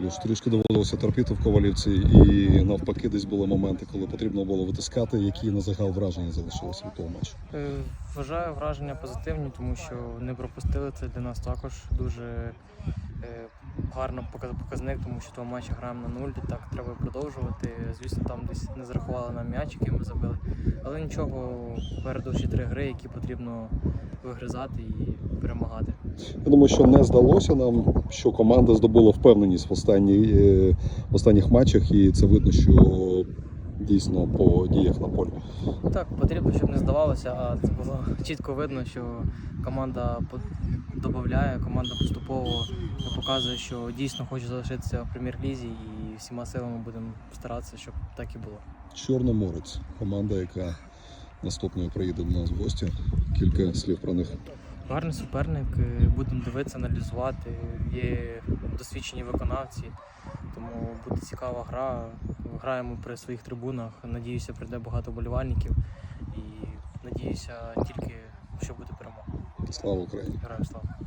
Плюс трішки доводилося терпіти в Ковалівці, і навпаки, десь були моменти, коли потрібно було витискати, які на загал враження залишилися від того матчу. Е, Вважаю враження позитивні, тому що не пропустили це для нас також дуже е, гарно показник, тому що того матчі граємо на нуль, так треба продовжувати. Звісно, там десь не зарахували нам м'яч, який ми забили. Але нічого, попереду три гри, які потрібно вигризати і перемагати. Я думаю, що не здалося нам, що команда здобула впевненість в, останній, е, в останніх матчах, і це видно, що дійсно по діях на полі. Так, потрібно, щоб не здавалося, а це було чітко видно, що команда додає, команда поступово показує, що дійсно хоче залишитися в прем'єр-лізі і всіма силами будемо старатися, щоб так і було. Чорноморець, команда, яка наступною приїде до нас в гості. Кілька слів про них. Гарний суперник, е, будемо дивитися, аналізувати. Є досвідчені виконавці, тому буде цікава гра. Граємо при своїх трибунах. Надіюся, прийде багато болівальників і надіюся тільки, що буде перемога. Слава Україні! Героям слава!